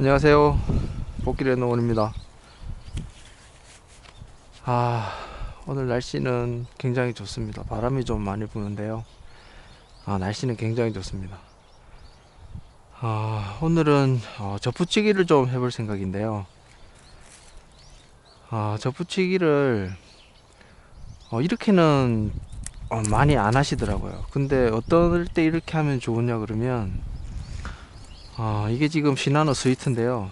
안녕하세요. 복길의 노원입니다. 아, 오늘 날씨는 굉장히 좋습니다. 바람이 좀 많이 부는데요. 아, 날씨는 굉장히 좋습니다. 아, 오늘은 어, 접붙이기를 좀 해볼 생각인데요. 아, 접붙이기를 어, 이렇게는 어, 많이 안 하시더라고요. 근데 어떨 때 이렇게 하면 좋으냐 그러면 아, 이게 지금 시나노 스위트인데요.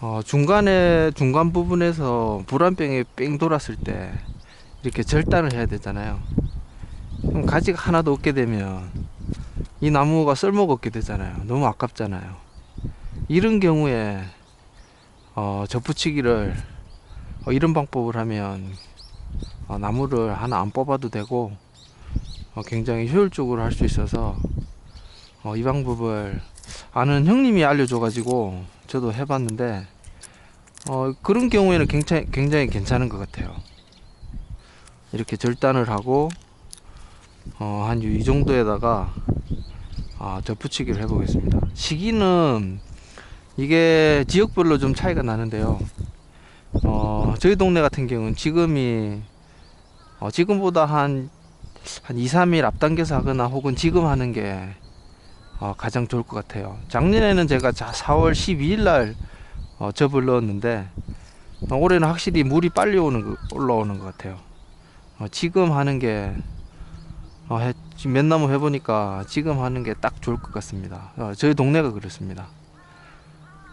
어, 중간에 중간 부분에서 불안병이 뺑 돌았을 때 이렇게 절단을 해야 되잖아요. 그럼 가지가 하나도 없게 되면 이 나무가 쓸모가 없게 되잖아요. 너무 아깝잖아요. 이런 경우에 어, 접붙이기를 어, 이런 방법을 하면 어, 나무를 하나 안 뽑아도 되고 어, 굉장히 효율적으로 할 수 있어서 어, 이 방법을 아는 형님이 알려줘가지고 저도 해봤는데 어, 그런 경우에는 굉장히, 굉장히 괜찮은 것 같아요. 이렇게 절단을 하고 어, 한이 정도에다가 아, 접붙이기를 해보겠습니다. 시기는 이게 지역별로 좀 차이가 나는데요. 어, 저희 동네 같은 경우는 지금이 어, 지금보다 한, 한 2, 3일 앞당겨서 하거나 혹은 지금 하는 게 어, 가장 좋을 것 같아요. 작년에는 제가 자 4월 12일 날 어, 접을 넣었는데 어, 올해는 확실히 물이 빨리 오는 거, 올라오는 것 같아요. 어, 지금 하는 게 어, 해, 지금 맨나무 해보니까 지금 하는 게 딱 좋을 것 같습니다. 어, 저희 동네가 그렇습니다.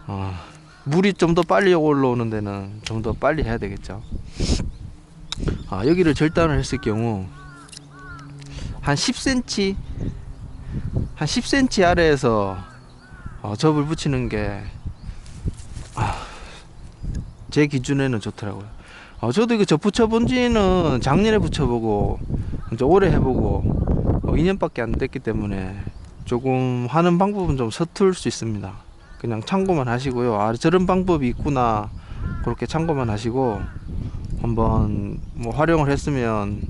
어, 물이 좀 더 빨리 올라오는 데는 좀 더 빨리 해야 되겠죠. 아, 여기를 절단을 했을 경우 한 10cm 한 10cm 아래에서 어, 접을 붙이는 게 제 기준에는 좋더라고요. 어, 저도 이거 접 붙여본 지는 작년에 붙여보고 올해 해보고 어, 2년밖에 안 됐기 때문에 조금 하는 방법은 좀 서툴 수 있습니다. 그냥 참고만 하시고요. 아 저런 방법이 있구나 그렇게 참고만 하시고 한번 뭐 활용을 했으면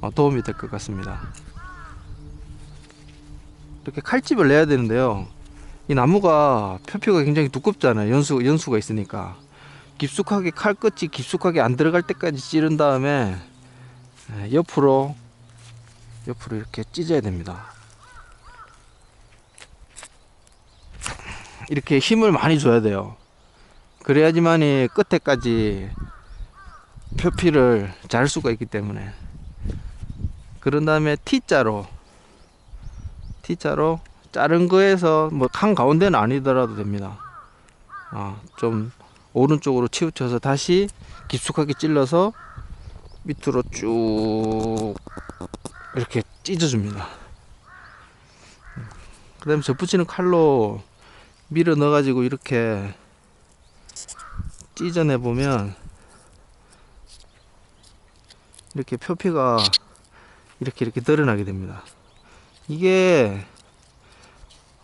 어, 도움이 될 것 같습니다. 이렇게 칼집을 내야 되는데요. 이 나무가 표피가 굉장히 두껍잖아요. 연수 연수가 있으니까 깊숙하게 칼 끝이 깊숙하게 안 들어갈 때까지 찌른 다음에 예, 옆으로 옆으로 이렇게 찢어야 됩니다. 이렇게 힘을 많이 줘야 돼요. 그래야지만이 끝에까지 표피를 잘 수가 있기 때문에 그런 다음에 T자로 T자로 자른 거에서 뭐 한 가운데는 아니더라도 됩니다. 아, 좀 오른쪽으로 치우쳐서 다시 깊숙하게 찔러서 밑으로 쭉 이렇게 찢어줍니다. 그 다음에 접붙이는 칼로 밀어 넣어가지고 이렇게 찢어내 보면 이렇게 표피가 이렇게 이렇게 드러나게 됩니다. 이게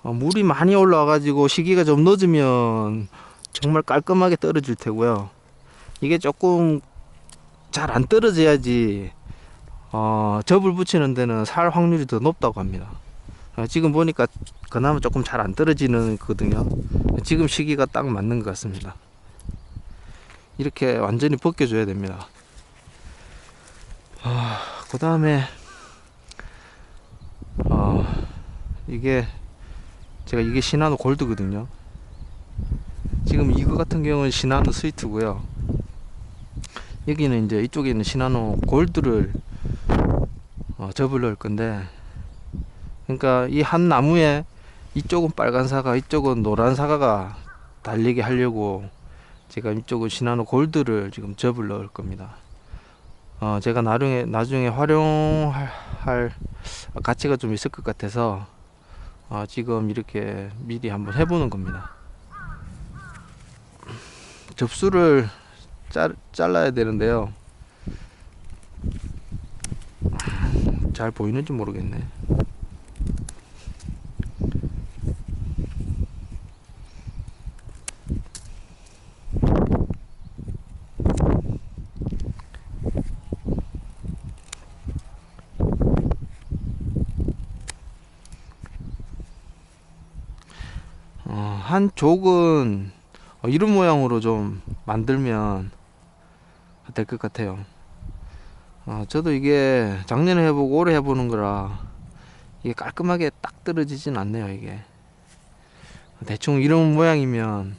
어, 물이 많이 올라와 가지고 시기가 좀 늦으면 정말 깔끔하게 떨어질 테고요. 이게 조금 잘 안 떨어져야지 어, 접을 붙이는 데는 살 확률이 더 높다고 합니다. 어, 지금 보니까 그나마 조금 잘 안 떨어지는 거든요. 지금 시기가 딱 맞는 것 같습니다. 이렇게 완전히 벗겨줘야 됩니다. 아, 그 다음에 어, 이게 제가 이게 시나노 골드거든요. 지금 이거 같은 경우는 시나노 스위트고요. 여기는 이제 이쪽에 있는 시나노 골드를 어, 접을 넣을 건데, 그러니까 이 한 나무에 이쪽은 빨간 사과, 이쪽은 노란 사과가 달리게 하려고 제가 이쪽은 시나노 골드를 지금 접을 넣을 겁니다. 어, 제가 나중에 나중에 활용할 할 가치가 좀 있을 것 같아서 어, 지금 이렇게 미리 한번 해보는 겁니다. 접수를 잘, 잘라야 되는데요. 잘 보이는지 모르겠네. 어, 한 족은 어, 이런 모양으로 좀 만들면 될 것 같아요. 어, 저도 이게 작년에 해보고 올해 해보는 거라 이게 깔끔하게 딱 떨어지진 않네요. 이게 대충 이런 모양이면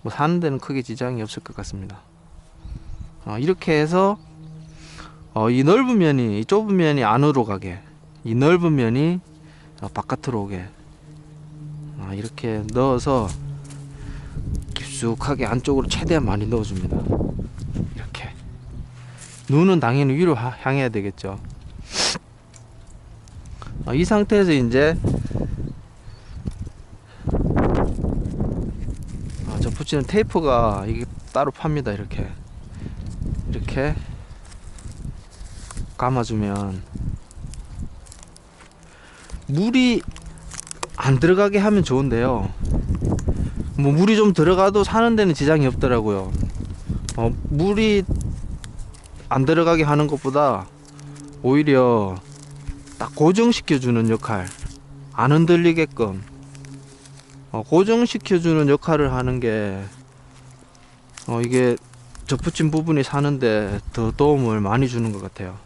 뭐 사는 데는 크게 지장이 없을 것 같습니다. 어, 이렇게 해서 어, 이 넓은 면이 이 좁은 면이 안으로 가게 이 넓은 면이 어, 바깥으로 오게 아, 이렇게 넣어서 깊숙하게 안쪽으로 최대한 많이 넣어줍니다. 이렇게 눈은 당연히 위로 하- 향해야 되겠죠. 아, 이 상태에서 이제 아, 저 붙이는 테이프가 이게 따로 팝니다. 이렇게 이렇게 감아주면 물이 안 들어가게 하면 좋은데요. 뭐 물이 좀 들어가도 사는 데는 지장이 없더라고요. 어, 물이 안 들어가게 하는 것보다 오히려 딱 고정시켜 주는 역할, 안 흔들리게끔 어, 고정시켜 주는 역할을 하는 게 어, 이게 접붙인 부분이 사는데 더 도움을 많이 주는 것 같아요.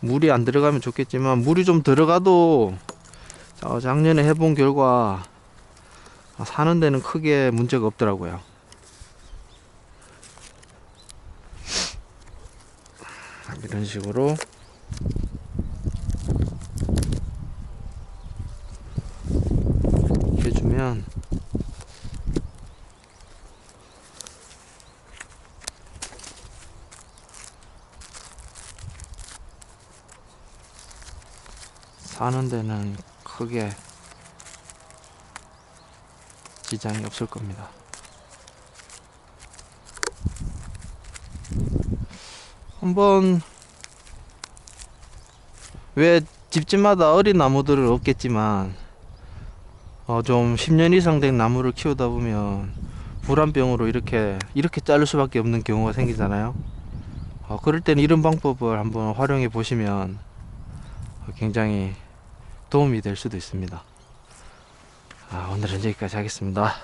물이 안 들어가면 좋겠지만 물이 좀 들어가도 어, 작년에 해본 결과 아, 사는 데는 크게 문제가 없더라고요. 이런 식으로 해주면 사는 데는 크게 지장이 없을 겁니다. 한번 왜 집집마다 어린 나무들은 없겠지만 어 좀 10년 이상 된 나무를 키우다 보면 불안병으로 이렇게 이렇게 자를 수밖에 없는 경우가 생기잖아요. 어 그럴 때는 이런 방법을 한번 활용해 보시면 어, 굉장히 도움이 될 수도 있습니다. 아, 오늘은 여기까지 하겠습니다.